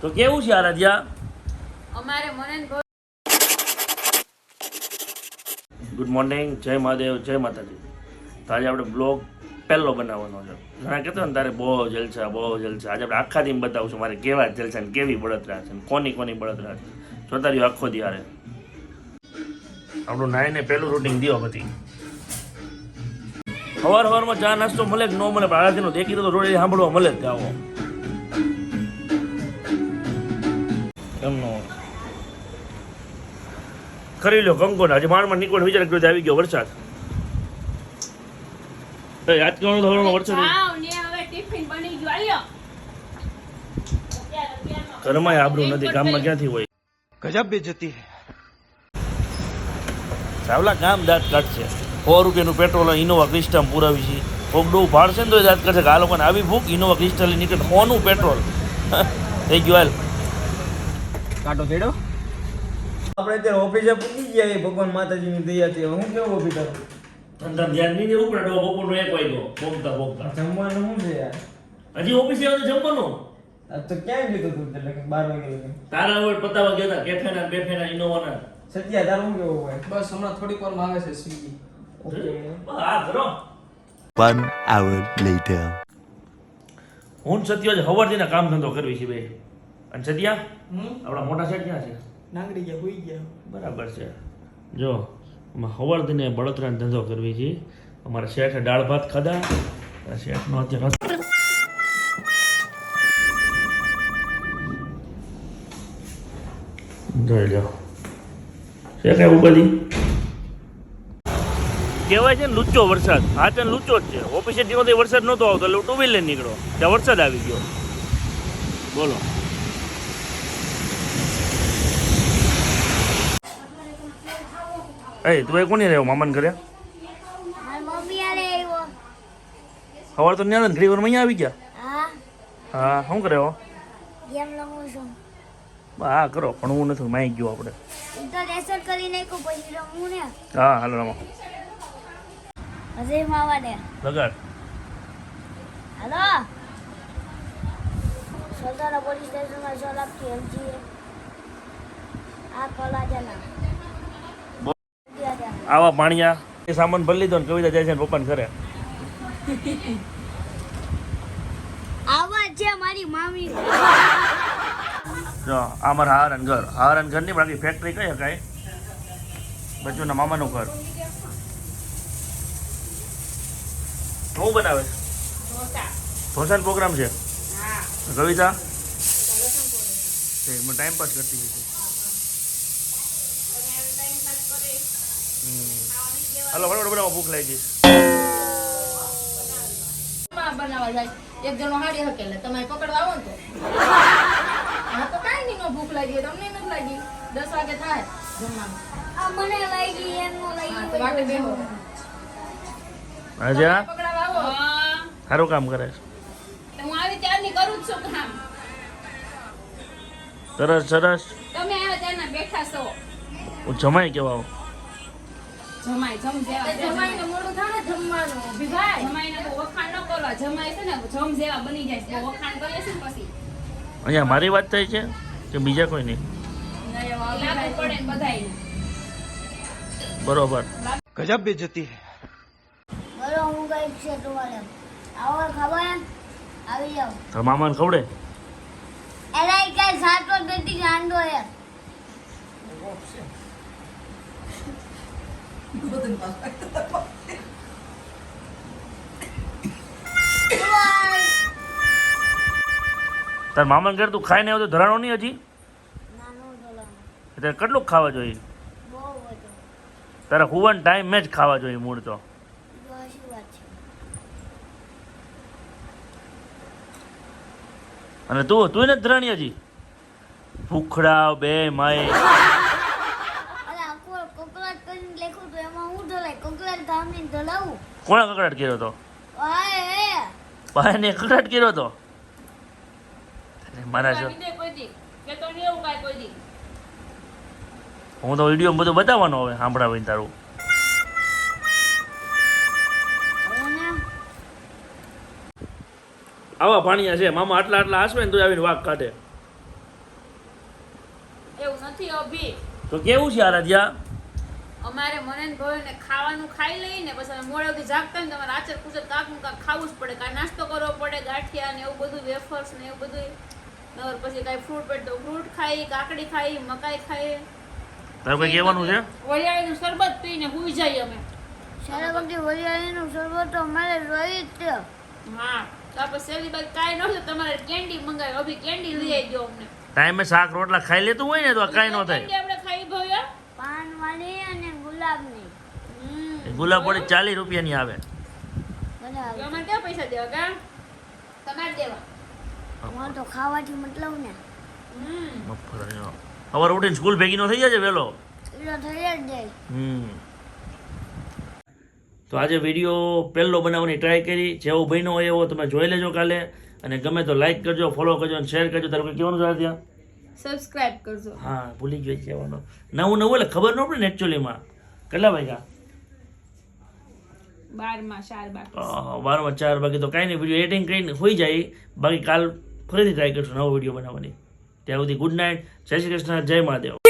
તો કેવું છે આરાધ્યા? અમારે મને ગુડ મોર્નિંગ જય મહાદેવ જય માતાજી. તો આજે આપણે બ્લોગ પહેલો બનાવવાનો છે. ઘણા કહેતો ને તારે બહુ જલસા બહુ જલસા. આજે આપણે આખા દિન બતાવશું મારે કેવા જલસા ને કેવી બળતરા છે કોની કોની બળતરા છે. જોતા રહ્યો આખો દી આપણું નાઈને પહેલું રૂટિંગ દિયો બધી. સવાર સવારમાં ચા નાસ્તો મળે કે ન મળે? પણ આરાધીનો દેખી તો રોડે સાંભળવા મળે જ આવો. એમનો. કરી લો કંકોના આજે માણમાં નીકળવાનો વિચાર કર્યો આવી ગયો વરસાદ. યાદ કરવાનો ધોરણો વરસાદ ઘરમાં આબરું નથી ગામમાં ક્યાંથી હોય? ગજબ બેજતી સાવલા ગામ દાંત કાઢશે. સો રૂપિયાનું પેટ્રોલ ઇનોવા ક્રિસ્ટમ પુરાવી છે. કોક ડોવું ભાડશે ને તો દાંત કાઢશે કે આ લોકોને આવી ભૂખ ઇનોવા ક્રિસ્ટલ નીકળે સોનું પેટ્રોલ. થઈ ગયું હાલ. કાંટો ચડ્યો આપણે અત્યારે ઓફિસે પૂછી ગયા ભગવાન માતાજીની દયા દયાથી હું કેવું ઓફિસ અંદર ધ્યાન નહીં દેવું પડે બપોરનો એક વાગ્યો. ભોગતા ભોગતા. જમવાનું શું છે યાર? હજી ઓફિસે આવે જમવાનું? તો ક્યાં ગયો તું એટલે કે 12 વાગે તારા ઓર પતાવા ગયા હતા કેફેના બેફેના ઇનોવાના. સત્યા તારું કેવું હોય? બસ હમણાં થોડીક વારમાં આવે છે સ્વીગી. ઓકે. હા ધરો. 1 hour later. હું સત્યો જ હવારથી કામ ધંધો કરવી છે ભાઈ અને સત્યા આપણા મોટા શેઠ ક્યાં છે? નાંગડી ગયા હોઈ ગયા. બરાબર છે. જો અમે હવારથી બળતરાનો ધંધો કરવી છે. અમારા શેઠે દાળ ભાત ખાધા. અને શેઠનો અત્યારે જોઈ લો શેઠ એવું બધી? કહેવાય છે ને લુચ્ચો વરસાદ. હા તે લુચ્ચો જ છે. ઓફિસે દિવસથી વરસાદ નહોતો આવતો એટલે ટુ વ્હીલર નીકળો ત્યાં વરસાદ આવી ગયો. બોલો. એ તું એ કોની રહ્યો મામાને ઘરે? સવાર તો ન્યા ઘડી વાર અહીંયા આવી ગયા? હા. શું કરે હો? ગેમ રમું છું. હા કરો પણ હું નથી માઈ ગયો આપણે. તો લેસન કરી નાખ્યું પછી રમું ને. હા હાલો રમો. માવા લગાડ. હાલો. સોદાના પોલીસ સ્ટેશનમાં જો લાગતી એમજી આ કોલાજાના આવા પાણીયા એ સામાન ભરી લીધો ને કવિતા જાય છે ને પપ્પાને ઘરે. આવા છે મારી મામી. જો આ મારા હારન ઘર. નહીં પણ બાકી ફેક્ટરી કઈ હકાય? બચ્ચુના મામાનું ઘર. શું બનાવે? છે? ઢોસાનો પ્રોગ્રામ છે કવિતા ટાઈમ પાસ કરતી હતી હાલો બરાબર બરાબર ભૂખ લાગી ગઈ બનાવવા જાય. એક જણો હાડી હકે એટલે પકડવા આવો તો. હા તો કાંઈ નહીં ભૂખ લાગી તમને નથી લાગી. દસ વાગે થાય જમવાનું. મને લાગી એમનો હા તો વાટે બેહો. હજા પકડાવા આવો. સારું કામ કરે છે. હું આવી ત્યારની કરું છું કામ. સરસ સરસ. તમે આવ્યા ત્યારના બેઠા છો. હું જમાઈ કેવા જમાય જમ જેવા જમાઈને મોડું થાય જમવાનું વિભાઈ. જમાઈને તો વખાણ ન કરો જમાય છે ને જમ જેવા બની જાય છે વખાણ કરીએ છે પછી. અહીંયા મારી વાત થઈ છે કે બીજા કોઈ નહીં? બરોબર. ગજબ બેજતી હે. બોલો હું ગઈ છે તમારે. આવો ખબર આવી જાવ તો મામાને ખવડે? એલાઈ કઈ સાચો નથી જાણતો યાર તારા મામા ઘેર તું ખાઈને આવ્યો તો ધરાણો નહીં હજી? એટલે કેટલું ખાવા જોઈએ? તારે હુવન ટાઈમ મેં જ ખાવા જોઈએ મૂળ તો. અને તું તું ને ધરાણી હજી? ભૂખડા બે માય અરે આખો કોકરાટ કરીને લખ્યું તો એમાં હું ઢોલાય કોકરાટ ધામને ઢોલાવું કોણે કકડાટ કર્યો હતો? ભાઈને કકડાટ કર્યો હતો? મારા જો દે કોઈ દી. કે તો નહીં એવું કાંઈ કોઈ દી. હું તો વીડિયો બધું બતાવવાનો હવે સાંભળાવીને તારું. આવા ભાણિયા છે મામા આટલા આટલા હસવે ને તો આવીને વાઘ કાઢે. નથી અભી. તો કેવું છે આરાધ્યા? અમારે મને ને ખાવાનું ખાઈ લઈને પછી અમે મોડેથી જાગતા ને તમારે આચર કુચર કાકનું કાંક ખાવું જ પડે. કાંઈ નાસ્તો કરવો પડે ગાંઠિયા ને એવું બધું વેફર્સ ને એવું બધું નવર પછી કાંઈ ફ્રૂટ પેટ તો ફ્રૂટ ખાઈ કાકડી ખાઈ મકાઈ ખાઈ. તારે કઈ કહેવાનું છે? વરિયાળીનું શરબત પીને હુઈ જઈએ અમે. સારા વખતે વરિયાળીનું શરબત તો અમારે રહી જ છે. હા તો આપણે સેલી બાઈ કાંઈ ન હોય તમારે કેન્ડી મંગાવી. અભી કેન્ડી લઈ આવજો અમને. ટાઈમે શાક રોટલા ખાઈ લેતું હોય ને તો કાંઈ ન થાય કેન્ડી આપણે ખાઈ ભવ્યા પાનવાળી અને ગુલાબની. હમ. ગુલાબ પડી ચાલીસ રૂપિયાની આવે. અમારે ક્યાં પૈસા દેવા કા? તમારે દેવા. હું તો ખાવાથી મતલબ ને. હમ. મફત હવે ઉઠીને સ્કૂલ ભેગી નો થઈ જાય વેલો? હમ. તો આજે વીડિયો પહેલો બનાવવાની ટ્રાય કરી. જેવો બન્યો હોય એવો તમે જોઈ લેજો કાલે. અને ગમે તો લાઈક કરજો ફોલો કરજો અને શેર કરજો. તારું કેવાનું છે ત્યાં સબસ્ક્રાઇબ કરજો. હા ભૂલી ગયો કહેવાનું. નવું નવું એટલે ખબર ન પડે ને એકચ્યુઅલીમાં કેટલા વાગ્યા? બારમાં ચાર બાકી બારમાં ચાર બાકી તો કાંઈ નહીં વીડિયો એડિટિંગ કરીને હોઈ જાય. બાકી કાલ ફરીથી ટ્રાય કરશું નવો વીડિયો બનાવવાની. ત્યાં સુધી ગુડ નાઇટ જય શ્રી કૃષ્ણ જય મહાદેવ.